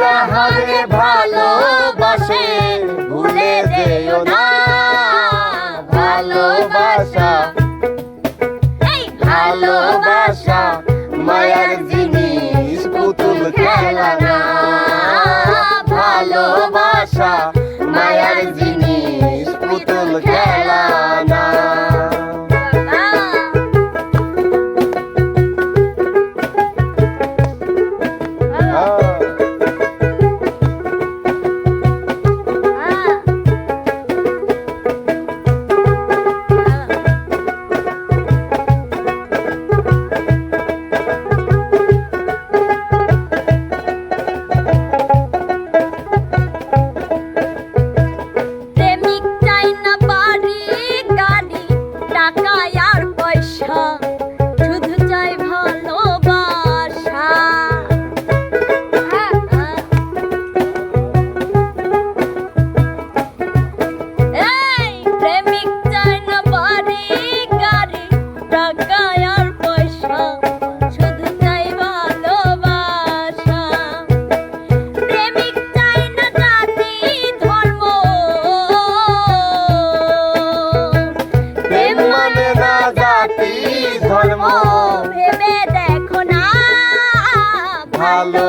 যাহারে ভালোবাসে ভুলে যেও না ভালোবাসা। ভালোবাসা মায়ার জিনিস পুতুল খেলা না ভালোবাসা জিনিস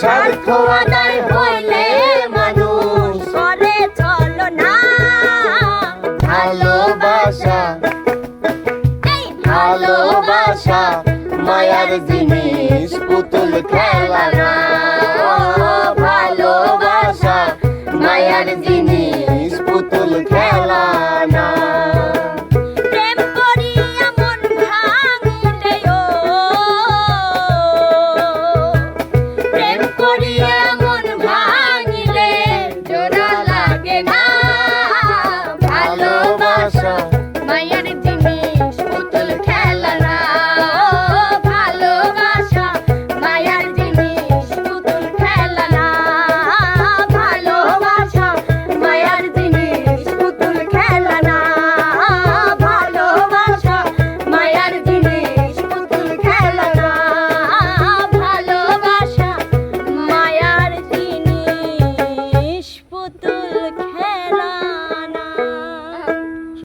স্বার্থ আদায় হইলে মানুষ চলে চলো না। ভালোবাসা ভালোবাসা মায়ার জিনিস পুতুল খেলা না।